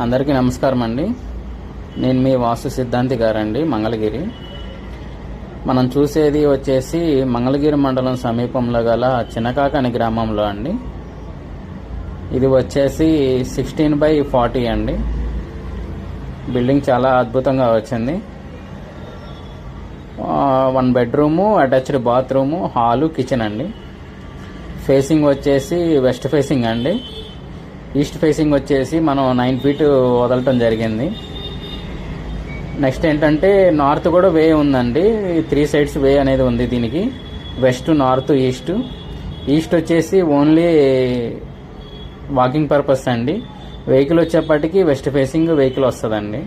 అందరికీ నమస్కారం అండి. నేను మీ వాస్తు సిద్ధాంతి గారండి మంగళగిరి. మనం చూసేది వచ్చేసి మంగళగిరి మండలం సమీపంలో గల చిన్నకాక అనే గ్రామంలో అండి. ఇది వచ్చేసి సిక్స్టీన్ బై ఫార్టీ అండి. బిల్డింగ్ చాలా అద్భుతంగా వచ్చింది. One bedroom attached bathroom hall kitchen అండి. ఫేసింగ్ వచ్చేసి వెస్ట్ ఫేసింగ్ అండి. ఈస్ట్ ఫేసింగ్ వచ్చేసి మనం నైన్ ఫీట్ వదలటం జరిగింది. నెక్స్ట్ ఏంటంటే నార్త్ కూడా వే ఉందండి. త్రీ సైడ్స్ వే అనేది ఉంది దీనికి. West north east. ఈస్ట్ వచ్చేసి ఓన్లీ వాకింగ్ పర్పస్ అండి. వెహికల్ వచ్చేప్పటికి వెస్ట్ ఫేసింగ్ వెహికల్ వస్తుందండి.